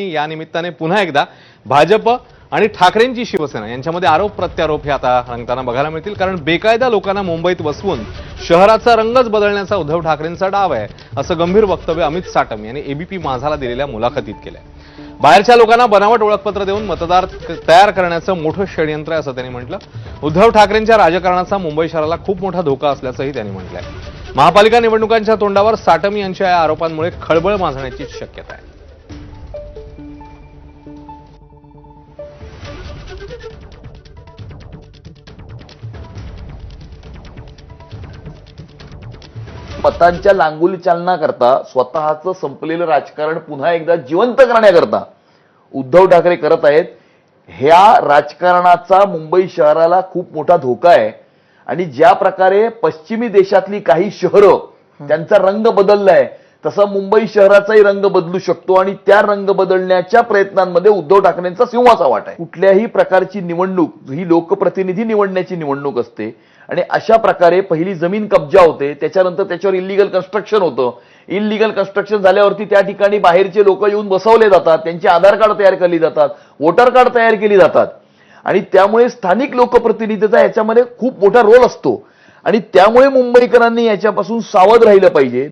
आणि या निमित्ताने पुन्हा एकदा भाजप आणि ठाकरेंची शिवसेना यांच्यामध्ये आरोप प्रत्यारोप हे आता रंगताना बघायला मिळतील. कारण बेकायदा लोकांना मुंबईत बसवून शहराचा रंगच बदलण्याचा उद्धव ठाकरेंचा डाव आहे असं गंभीर वक्तव्य अमित साटम यांनी एबीपी माझाला दिलेल्या मुलाखतीत केलंय. बाहेरच्या लोकांना बनावट ओळखपत्र देऊन मतदार तयार करण्याचं मोठं षडयंत्र आहे असं त्यांनी म्हटलं. उद्धव ठाकरेंच्या राजकारणाचा मुंबई शहराला खूप मोठा धोका असल्याचंही त्यांनी म्हटलंय. महापालिका निवडणुकांच्या तोंडावर साटम यांच्या या आरोपांमुळे खळबळ माजण्याची शक्यता आहे. मतांच्या लांगुली चालना करता स्वतःचं संपलेलं राजकारण पुन्हा एकदा जिवंत करण्याकरता उद्धव ठाकरे करत आहेत. ह्या राजकारणाचा मुंबई शहराला खूप मोठा धोका आहे. आणि ज्या प्रकारे पश्चिमी देशातली काही शहरं त्यांचा रंग बदललाय तसा मुंबई शहराचाही रंग बदलू शकतो आणि त्या रंग बदलण्याच्या प्रयत्नांमध्ये उद्धव ठाकरेंचा सिंहाचा वाट आहे. कुठल्याही प्रकारची निवडणूक ही लोकप्रतिनिधी निवडण्याची निवडणूक असते आणि अशा प्रकारे पहिली जमीन कब्जा होते त्याच्यानंतर त्याच्यावर इलिगल कन्स्ट्रक्शन होतं. इलिगल कन्स्ट्रक्शन झाल्यावरती त्या ठिकाणी बाहेरचे लोक येऊन बसवले जातात त्यांचे आधार कार्ड तयार केली जातात वोटर कार्ड तयार केली जातात. आणि त्यामुळे स्थानिक लोकप्रतिनिधीचा याच्यामध्ये खूप मोठा रोल असतो. आणि त्यामुळे मुंबईकरांनी याच्यापासून सावध राहिलं पाहिजे.